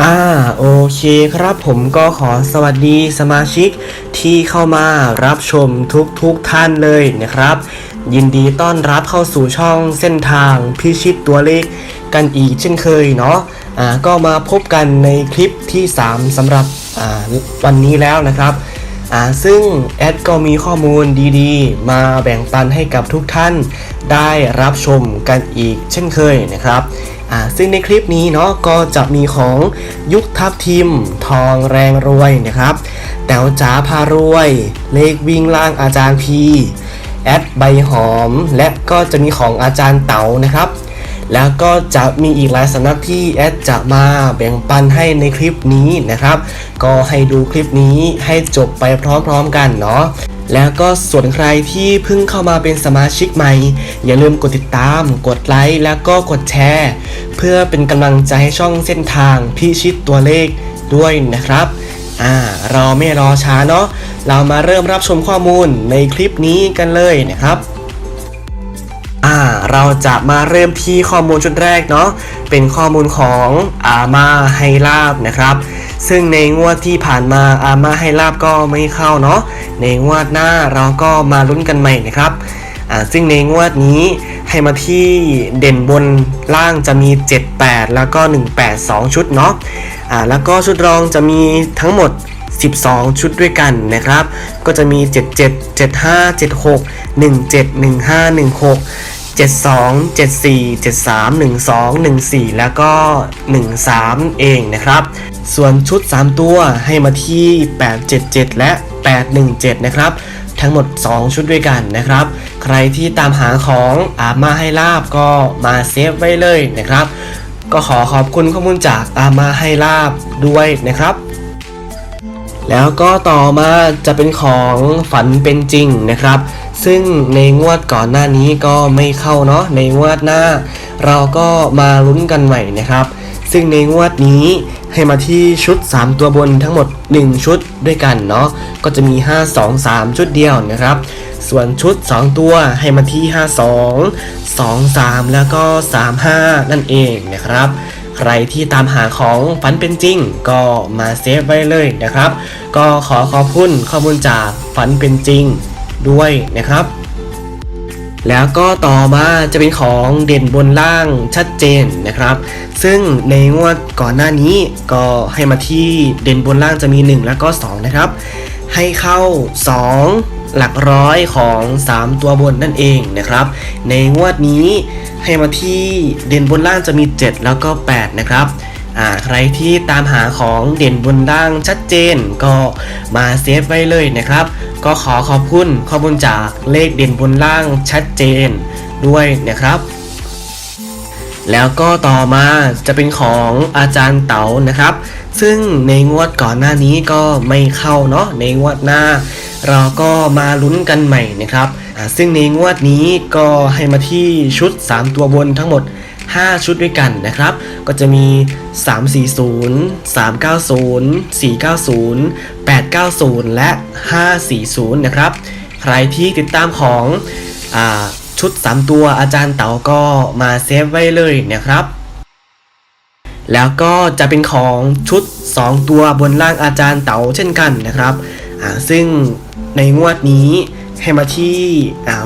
อ่าโอเคครับผมก็ขอสวัสดีสมาชิกที่เข้ามารับชมทุกๆทท่านเลยนะครับ ยินดีต้อนรับเข้าสู่ช่องเส้นทางพิชิตตัวเลขกันอีกเช่นเคยเนาะอ่าก็มาพบกันในคลิปที่ 3สำหรับอ่าวันนี้แล้วนะครับอ่าซึ่งแอดก็มีข้อมูลดีๆ มาแบ่งปันให้กับทุกท่านได้รับชมกันอีกเช่นเคยนะครับ อ่าซึ่งในคลิปนี้เนาะก็จะมีของยุคทับทิม ทองแรงรวยนะครับแต๋วจ๋าพารวย เลขวิ่งล่างอาจารย์พีแอดใบหอม และก็จะมีของอาจารย์เต๋านะครับ แล้วก็จะมีอีกหลายสำนักที่แอดจะมาแบ่งปันให้ในคลิปนี้นะครับ ก็ให้ดูคลิปนี้ให้จบไปพร้อมๆกันเนาะแล้วก็ส่วนใครที่เพิ่งเข้ามาเป็นสมาชิกใหม่ อย่าลืมกดติดตาม กดไลค์แล้วก็กดแชร์ เพื่อเป็นกำลังใจให้ช่องเส้นทางพิชิตตัวเลขด้วยนะครับอ่าเราไม่รอช้าเนาะเรามาเริ่มรับชมข้อมูลในคลิปนี้กันเลยนะครับ อ่าเราจะมาเริ่มที่ข้อมูลชุดแรกเนาะเป็นข้อมูลของอามาไฮลาบนะครับ ซึ่งในงวดที่ผ่านมาอามาไฮลาบก็ไม่เข้าเนาะในงวดหน้าเราก็มาลุ้นกันใหม่นะครับอ่าซึ่งในงวดนี้ให้มาที่เด่นบนล่างจะมี 78 แล้วก็ 18 2 ชุดเนาะอ่าแล้วก็ชุดรองจะมีทั้งหมด 12 ชุดด้วยกันนะครับ ก็จะมี 77 75 76 17 15 16 72 74 73 12 14 แล้วก็ 13 เองนะครับ ส่วนชุด 3 ตัวให้มาที่ 877 และ 817 นะครับ ทั้งหมด 2 ชุดด้วยกันนะครับ ใครที่ตามหาของอามาให้ลาบก็มาเซฟไว้เลยนะครับ ก็ขอขอบคุณข้อมูลจากอามาให้ลาบด้วยนะครับ แล้วก็ต่อมาจะเป็นของฝันเป็นจริงนะครับ ซึ่งในงวดก่อนหน้านี้ก็ไม่เข้าเนาะในงวดหน้า เราก็มาลุ้นกันใหม่นะครับ ซึ่งในงวดนี้ให้มาที่ชุด 3 ตัวบนทั้งหมด 1 ชุดด้วยกันเนาะก็จะมี 5 2 3 ชุดเดียวนะครับ ส่วนชุด 2 ตัวให้มาที่ 52 2 3 แล้วก็ 35 นั่นเองนะครับ ใครที่ตามหาของฝันเป็นจริง ก็มาเซฟไว้เลยนะครับ ก็ขอขอบคุณข้อมูลจากฝันเป็นจริงด้วยนะครับแล้วก็ต่อมาจะเป็นของเด่นบนล่างชัดเจนนะครับ ซึ่งในงวดก่อนหน้านี้ก็ให้มาที่เด่นบนล่างจะมี 1 แล้วก็ 2 นะครับ ให้เข้า 2 หลักร้อยของ 3 ตัวบนนั่นเองนะครับ ในงวดนี้ ให้มาที่เด่นบนล่างจะมี 7 แล้วก็ 8 นะครับอ่าใครที่ตามหาของเด่นบนล่างชัดเจนก็มาเซฟไว้เลยนะครับ ก็ขอขอบคุณข้อมูลจากเลขเด่นบนล่างชัดเจนด้วยนะครับ แล้วก็ต่อมาจะเป็นของอาจารย์เต๋านะครับ ซึ่งในงวดก่อนหน้านี้ก็ไม่เข้าเนาะในงวดหน้า เราก็มาลุ้นกันใหม่นะครับ ซึ่งในงวดนี้ก็ให้มาที่ชุด 3 ตัวบนทั้งหมด 5 ชุดด้วยกันนะครับ ก็จะมี 340 390 490 890 และ 540 นะครับ ใครที่ติดตามของอชุด 3 ตัวอาจารย์เต๋าก็มาเซฟไว้เลยนะครับแล้วก็จะเป็นของชุด 2 ตัวบนล่างอาจารย์เต๋าเช่นกันนะครับ ซึ่งในงวดนี้ ให้มาที่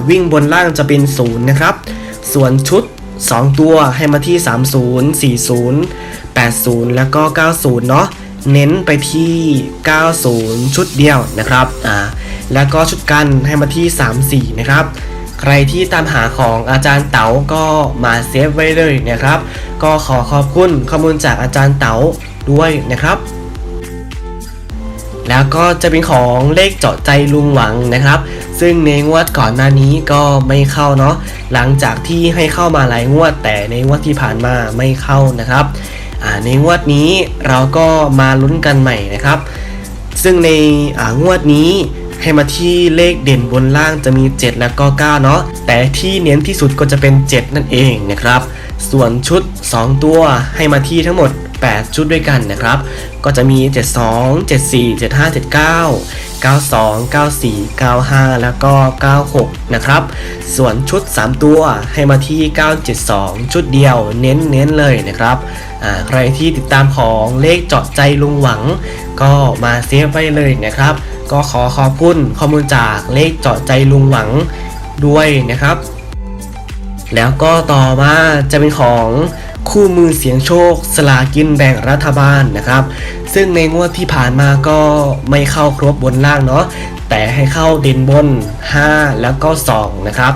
วิ่งบนล่างจะเป็น 0 นะครับ ส่วนชุด 2 ตัวให้มาที่ 30 40 80 แล้วก็ 90 เนาะเน้นไปที่ 90 ชุดเดียวนะครับอ่าแล้วก็ชุดกันให้มาที่ 34 นะครับ ใครที่ตามหาของอาจารย์เต๋าก็มาเซฟไว้เลยนะครับ ก็ขอขอบคุณข้อมูลจากอาจารย์เต๋าด้วยนะครับแล้วก็จะเป็นของเลขเจาะใจลุงหวังนะครับ ซึ่งในงวดก่อนหน้านี้ก็ไม่เข้าเนาะหลังจากที่ให้เข้ามาหลายงวด แต่ในงวดที่ผ่านมาไม่เข้านะครับในงวดนี้เราก็มาลุ้นกันใหม่นะครับ ซึ่งในงวดนี้ให้มาที่เลขเด่นบนล่างจะมี 7 แล้วก็9เนาะแต่ที่เน้นที่สุดก็จะเป็น 7 นั่นเองนะครับ ส่วนชุด 2 ตัวให้มาที่ทั้งหมด 8 ชุดด้วยกันนะครับ ก็จะมี 72 74 75 79 92 94 95 แล้วก็ 96 นะครับ ส่วนชุด 3 ตัวให้มาที่ 972 ชุดเดียวเน้นเน้นๆเลยนะครับใครที่ติดตามของเลขเจาะใจลุงหวัง ก็มาเซฟไว้เลยนะครับ ก็ขอขอบคุณข้อมูลจากเลขเจาะใจลุงหวังด้วยนะครับ แล้วก็ต่อมาจะเป็นของ คู่มือเสียงโชค สลากินแบ่งรัฐบาลนะครับ ซึ่งในงวดที่ผ่านมาก็ไม่เข้าครบบนล่างเนาะแต่ให้เข้าเด่นบน 5 แล้วก็2นะครับ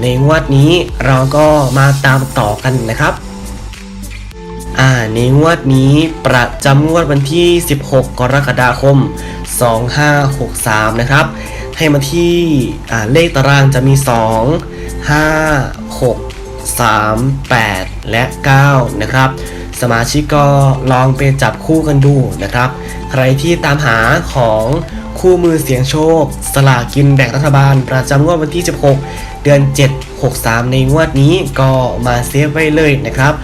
ในงวดนี้เราก็มาตามต่อกันนะครับในงวดนี้ประจำงวดวันที่ 16 กรกฎาคม 2563 นะครับ ให้มาที่เลขตารางจะมี 2 5 6 3 8 และ 9 นะครับ สมาชิกก็ลองไปจับคู่กันดูนะครับ ใครที่ตามหาของคู่มือเสียงโชค สลากกินแบ่งรัฐบาล ประจำงวดวันที่ 16 เดือน 7 63 ในงวดนี้ก็มาเซฟไว้เลยนะครับ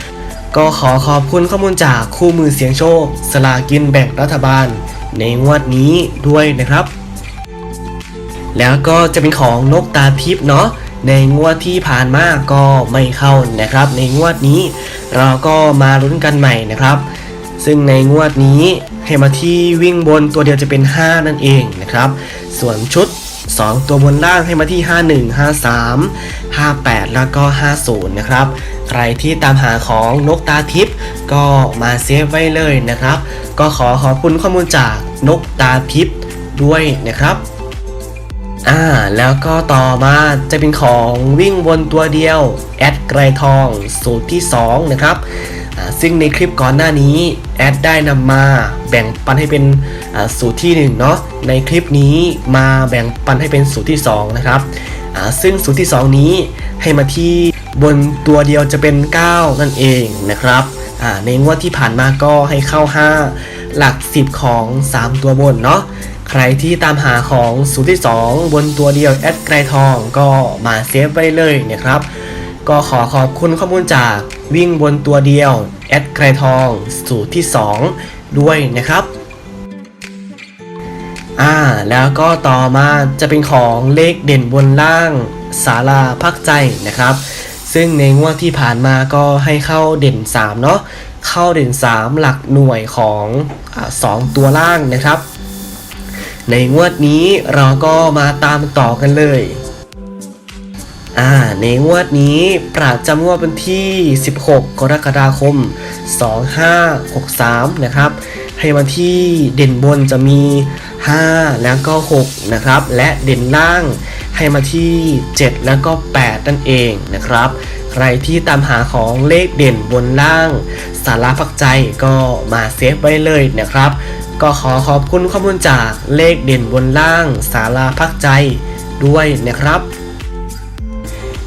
ก็ขอขอบคุณข้อมูลจากคู่มือเสียงโชค สลากินแบ่งรัฐบาล ในงวดนี้ด้วยนะครับ แล้วก็จะเป็นของนกตาทิพย์เนาะ ในงวดที่ผ่านมาก็ไม่เข้านะครับ ในงวดนี้เราก็มาลุ้นกันใหม่นะครับ ซึ่งในงวดนี้ให้มาที่วิ่งบนตัวเดียวจะเป็น 5 นั่นเองนะครับ ส่วนชุด 2 ตัวบนล่างให้มาที่ 51 53 58 แล้วก็ 50 นะครับ ใครที่ตามหาของนกตาทิพย์ก็มาเซฟไว้เลยนะครับ ก็ขอขอบคุณข้อมูลจากนกตาทิพย์ด้วยนะครับ อ่าแล้วก็ต่อมาจะเป็นของวิ่งบนตัวเดียวแอดไกรทองสูตรที่ 2 นะครับซึ่งในคลิปก่อนหน้านี้แอดได้นำมาแบ่งปันให้เป็นสูตรที่1เนาะในคลิปนี้มาแบ่งปันให้เป็นสูตรที่ 2 นะครับซึ่งสูตรที่ 2 นี้ให้มาที่บนตัวเดียวจะเป็น 9 นั่นเองนะครับในงวดที่ผ่านมาก็ให้เข้า 5 หลัก 10 ของ 3 ตัวบนเนาะ ใครที่ตามหาของสูตรที่ 2 บนตัวเดียวแอดไกรทองก็มาเซฟไว้เลยนะครับ ก็ขอขอบคุณข้อมูลจากวิ่งบนตัวเดียวแอดไกรทอง สูตรที่ 2 ด้วยนะครับอ่าแล้วก็ต่อมาจะเป็นของเลขเด่นบนล่างศาลาพักใจนะครับ ซึ่งในงวดที่ผ่านมาก็ให้เข้าเด่น 3 เนาะเข้าเด่น 3 หลักหน่วยของอาสองตัวล่างนะครับ ในงวดนี้เราก็มาตามต่อกันเลยอ่าในงวดนี้ประจำงวดวันที่ 16 กรกฎาคม 2563 นะครับให้มาที่เด่นบนจะมี 5 แล้วก็ 6 นะครับ และเด่นล่างให้มาที่ 7 แล้วก็ 8 นั่นเองนะครับ ใครที่ตามหาของเลขเด่นบนล่าง สาระพักใจก็มาเซฟไว้เลยนะครับ ก็ขอขอบคุณข้อมูลจากเลขเด่นบนล่างสาราพักใจด้วยนะครับ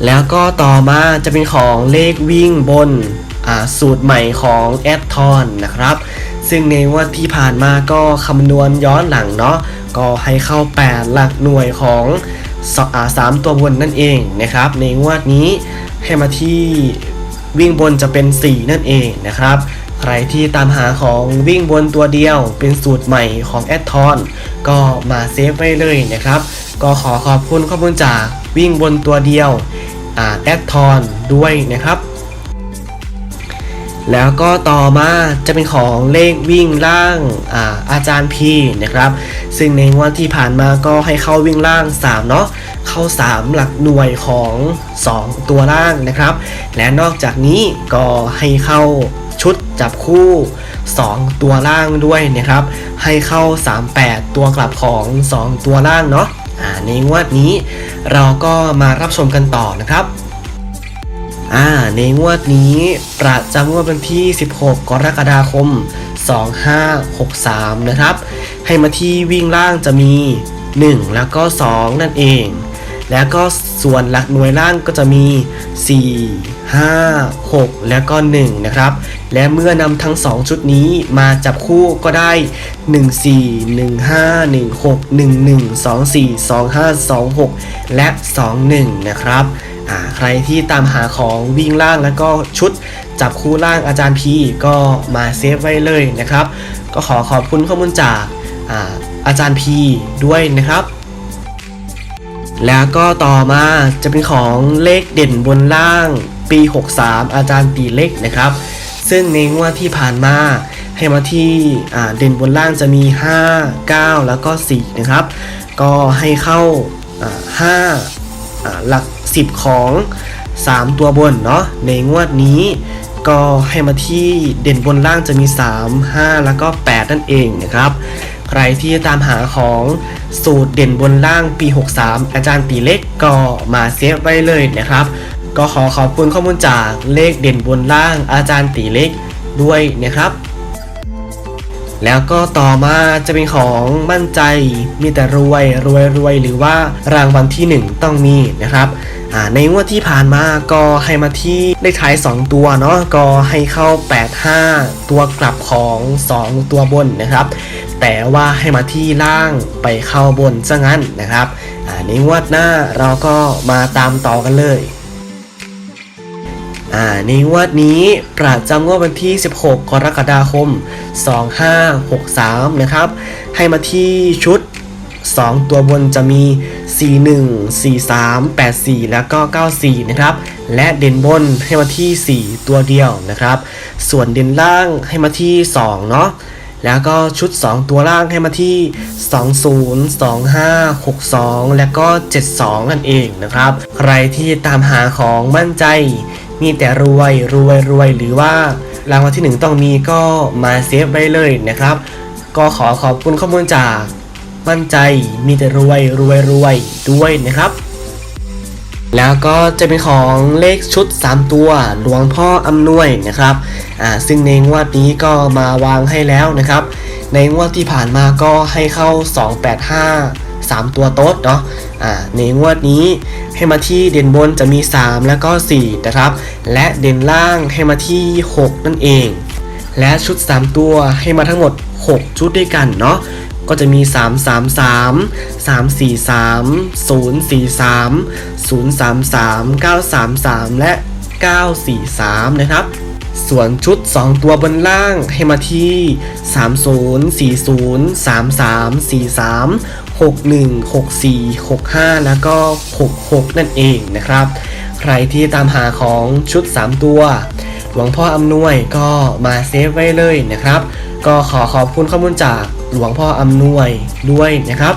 แล้วก็ต่อมาจะเป็นของเลขวิ่งบนสูตรใหม่ของแอดทอนนะครับ ซึ่งในงวดที่ผ่านมาก็คำนวณย้อนหลังเนาะก็ให้เข้า 8 หลักหน่วยของสาสามตัวบนนั่นเองนะครับ ในงวดนี้ให้มาที่วิ่งบนจะเป็น 4 นั่นเองนะครับ ใครที่ตามหาของวิ่งบนตัวเดียวเป็นสูตรใหม่ของแอดทอนก็มาเซฟไว้เลยนะครับ ก็ขอขอบคุณข้อมูลจากวิ่งบนตัวเดียวแอดทอนด้วยนะครับ แล้วก็ต่อมาจะเป็นของเลขวิ่งล่างอาอาจารย์พีนะครับ ซึ่งในงวดที่ผ่านมาก็ให้เข้าวิ่งล่าง 3 เนาะเข้า 3 หลักหน่วยของ 2 ตัวล่างนะครับ และนอกจากนี้ก็ให้เข้า ชุดจับคู่ 2 ตัวล่างด้วยนะครับ ให้เข้า 38 ตัวกลับของ 2 ตัวล่างเนาะอ่าในงวดนี้เราก็มารับชมกันต่อนะครับอ่าในงวดนี้ประจำงวดวันที่ 16 กรกฎาคม 2563 นะครับ ให้มาที่วิ่งล่างจะมี 1 แล้วก็ 2 นั่นเอง แล้วก็ส่วนหลักหน่วยล่างก็จะมี 4 5 6 แล้วก็ 1 นะครับ และเมื่อนำทั้ง 2 ชุดนี้มาจับคู่ก็ได้ 1 4 1 5 1 6 1 1 2 4 2 5 2 6 และ 2 1 นะครับใครที่ตามหาของวิ่งล่างแล้วก็ชุดจับคู่ล่างอาจารย์พีก็มาเซฟไว้เลยนะครับ ก็ขอขอบคุณข้อมูลจากอาอาจารย์พีด้วยนะครับ แล้วก็ต่อมาจะเป็นของเลขเด่นบนล่างปี 63 อาจารย์ตีเลขนะครับ ซึ่งในงวดที่ผ่านมาให้มาที่เด่นบนล่างจะมี 5 9 แล้วก็4นะครับ ก็ให้เข้าอ่า5หลัก 10 ของ 3 ตัวบนเนาะในงวดนี้ก็ให้มาที่เด่นบนล่างจะมี 3 5 แล้วก็ 8 นั่นเองนะครับ ใครที่ตามหาของสูตรเด่นบนล่างปี 63 อาจารย์ตีเล็กก็มาเซฟไว้เลยนะครับ ก็ขอขอบคุณข้อมูลจากเลขเด่นบนล่างอาจารย์ตีเล็กด้วยนะครับ แล้วก็ต่อมาจะเป็นของมั่นใจมีแต่รวยรวยรวยหรือว่ารางวัลที่ 1 ต้องมีนะครับ อ่าในงวดที่ผ่านมาก็ให้มาที่เลขท้าย 2 ตัวเนาะก็ให้เข้า 85 ตัวกลับของ 2 ตัวบนนะครับ แต่ว่าให้มาที่ล่างไปเข้าบนซะงั้นนะครับอ่าในงวดหน้าเราก็มาตามต่อกันเลยในงวดนี้ประจำงวดวันที่ 16 กรกฎาคม 2563 นะครับ ให้มาที่ชุด 2 ตัวบนจะมี 41 43 84 แล้วก็ 94 นะครับ และเด่นบนให้มาที่ 4 ตัวเดียวนะครับ ส่วนเด่นล่างให้มาที่ 2 เนาะแล้วก็ชุด 2 ตัวล่างให้มาที่ 20 25 62 และก็ 72 นั่นเองนะครับ ใครที่ตามหาของมั่นใจ มีแต่รวยรวยรวยหรือว่ารางวัลที่ 1 ต้องมีก็มาเซฟไว้เลยนะครับ ก็ขอขอบคุณข้อมูลจาก มั่นใจมีแต่รวยรวยรวยด้วยนะครับ แล้วก็จะเป็นของเลขชุด 3 ตัวหลวงพ่ออำนวยนะครับอ่าซึ่งในงวดนี้ก็มาวางให้แล้วนะครับ ในงวดที่ผ่านมาก็ให้เข้า 285 3 ตัวโต๊ดเนาะอ่าในงวดนี้ให้มาที่เด่นบนจะมี 3 แล้วก็ 4 นะครับ และเด่นล่างให้มาที่ 6 นั่นเอง และชุด 3 ตัวให้มาทั้งหมด 6 ชุดด้วยกันเนาะ ก็จะมี 3 3 3 3 4 3 0 4 3 0 3 3 9 3 3 และ 943 นะครับ ส่วนชุด 2 ตัวบนล่างให้มาที่ 30 40 33 43 61 64 65 แล้วก็ 66 นั่นเองนะครับ ใครที่ตามหาของชุด 3 ตัวหลวงพ่ออำนวยก็มาเซฟไว้เลยนะครับ ก็ขอขอบคุณข้อมูลจาก หลวงพ่ออำนวยด้วยนะครับ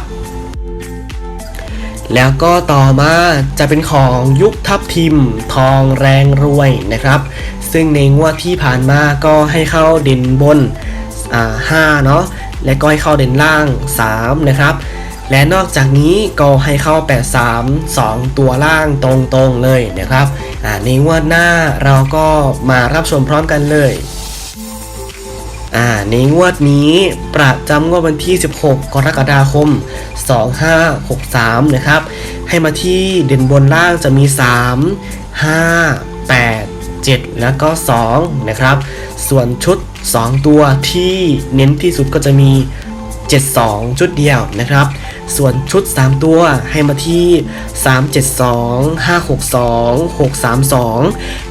แล้วก็ต่อมาจะเป็นของยุคทับทิม ทองแรงรวยนะครับ ซึ่งในงวดที่ผ่านมาก็ให้เข้าเด่นบนอ่า5เนาะและก็ให้เข้าเด่นล่าง 3 นะครับ และนอกจากนี้ก็ให้เข้า 83 2 ตัวล่างตรงๆเลยนะครับในงวดหน้าเราก็มารับชมพร้อมกันเลย อ่าในงวดนี้ประจำงวดวันที่ 16 กรกฎาคม 2563 นะครับ ให้มาที่เด่นบนล่างจะมี 3 5 8 7 แล้วก็ 2 นะครับ ส่วนชุด 2 ตัวที่เน้นที่สุดก็จะมี 72 ชุดเดียวนะครับ ส่วนชุด 3 ตัวให้มาที่ 372 562 632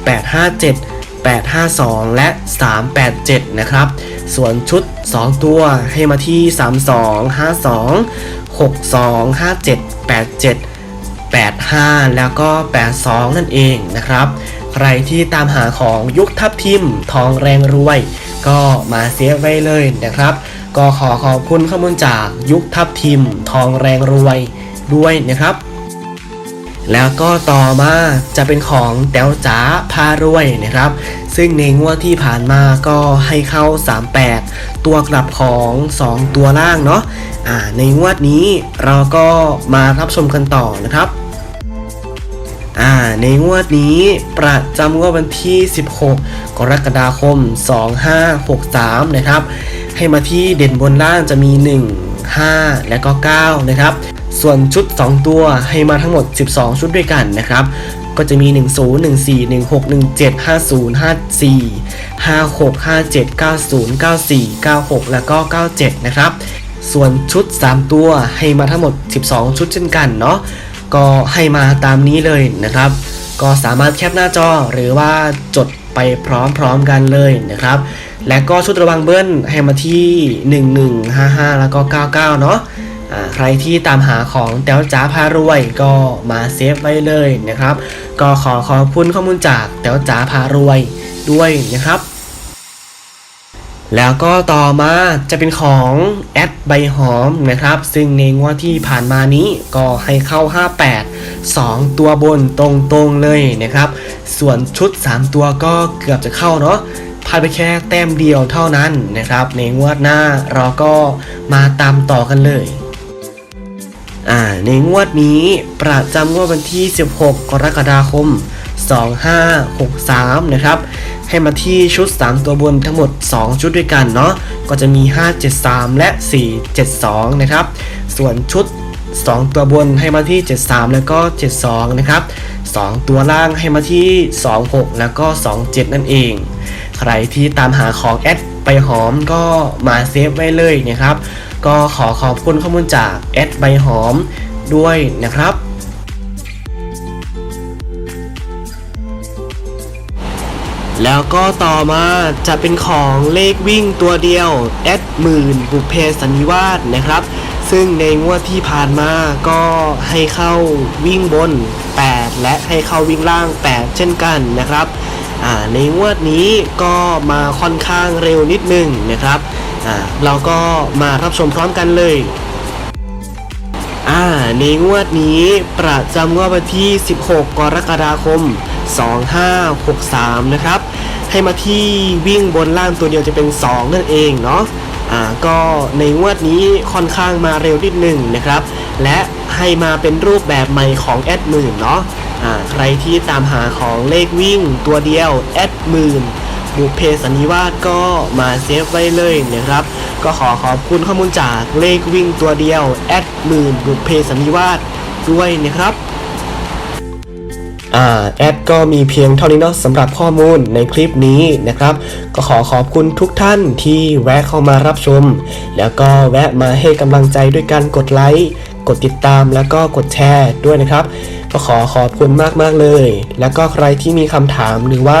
857 852 และ 387 นะครับ ส่วนชุด 2 ตัวให้มาที่ 32 52 62 57 87 85 แล้วก็ 82 นั่นเองนะครับ ใครที่ตามหาของยุคทับทิมทองแรงรวย ก็มาเซฟไว้เลยนะครับ ก็ขอขอบคุณข้อมูลจากยุคทับทิมทองแรงรวยด้วยนะครับ แล้วก็ต่อมาจะเป็นของแต๋วจ๋าพารวยนะครับ ซึ่งในงวดที่ผ่านมาก็ให้เข้า 38 ตัวกลับของ 2 ตัวล่างเนาะอ่าในงวดนี้เราก็มารับชมกันต่อนะครับอ่าในงวดนี้ประจำงวดวันที่ 16 กรกฎาคม 2563 นะครับ ให้มาที่เด่นบนล่างจะมี 1 5 และก็ 9 นะครับ ส่วนชุด 2 ตัวให้มาทั้งหมด 12 ชุดด้วยกันนะครับก็จะมี 10 14 16 17 50 54 56 57 90 94 96 แล้วก็ 97 นะครับ ส่วนชุด 3 ตัวให้มาทั้งหมด 12 ชุดเช่นกันเนาะ ก็ให้มาตามนี้เลยนะครับ ก็สามารถแคปหน้าจอหรือว่าจดไปพร้อมๆกันเลยนะครับ และก็ชุดระวังเบิ้ลให้มาที่ 1155 แล้วก็ 99 เนาะ ใครที่ตามหาของแต้วจ๋าพารวยก็มาเซฟไว้เลยนะครับ ก็ขอขอบคุณข้อมูลจากแต้วจ๋าพารวยด้วยนะครับ แล้วก็ต่อมาจะเป็นของแอดใบหอมนะครับ ซึ่งในงวดที่ผ่านมานี้ก็ให้เข้า 58 2 ตัวบนตรงๆเลยนะครับ ส่วนชุด 3 ตัวก็เกือบจะเข้าเนาะพลาดไปแค่แต้มเดียวเท่านั้นนะครับ ในงวดหน้าเราก็มาตามต่อกันเลย อ่าในงวดนี้ประจำงวดวันที่ 16 กรกฎาคม 2563 นะครับ ให้มาที่ชุด 3 ตัวบนทั้งหมด 2 ชุดด้วยกันเนาะก็จะมี 573 และ 472 นะครับ ส่วนชุด 2 ตัวบนให้มาที่ 73 แล้วก็ 72 นะครับ 2 ตัวล่างให้มาที่ 26 แล้วก็ 27 นั่นเอง ใครที่ตามหาของแอดไปหอมก็มาเซฟไว้เลยนะครับ ก็ขอขอบคุณข้อมูลจากแอดใบหอมด้วยนะครับแล้วก็ต่อมาจะเป็นของเลขวิ่งตัวเดียวแอดหมื่นบุเพสันนิวาสนะครับ ซึ่งในงวดที่ผ่านมาก็ให้เข้าวิ่งบน 8 และให้เข้าวิ่งล่าง 8 เช่นกันนะครับในงวดนี้ก็มาค่อนข้างเร็วนิดนึงนะครับ อ่าเราก็มารับชมพร้อมกันเลยอ่าในงวดนี้ประจำงวดวันที่ 16 กรกฎาคม 2563 นะครับ ให้มาที่วิ่งบนล่างตัวเดียวจะเป็น 2 นั่นเองเนาะอ่าก็ในงวดนี้ค่อนข้างมาเร็วนิดหนึ่งนะครับ และให้มาเป็นรูปแบบใหม่ของแอดหมื่นเนาะอ่าใครที่ตามหาของเลขวิ่งตัวเดียวแอดหมื่น บุพเพสันนิวาสก็มาเซฟไว้เลยนะครับ ก็ขอขอบคุณข้อมูลจากเลขวิ่งตัวเดียวแอดหมื่นบุพเพสันนิวาสด้วยนะครับอ่าแอดก็มีเพียงเท่านี้เนาะสำหรับข้อมูลในคลิปนี้นะครับ ก็ขอขอบคุณทุกท่านที่แวะเข้ามารับชม แล้วก็แวะมาให้กำลังใจด้วยการกดไลค์กดติดตามแล้วก็กดแชร์ด้วยนะครับ ก็ขอขอบคุณมากๆเลย แล้วก็ใครที่มีคำถามหรือว่า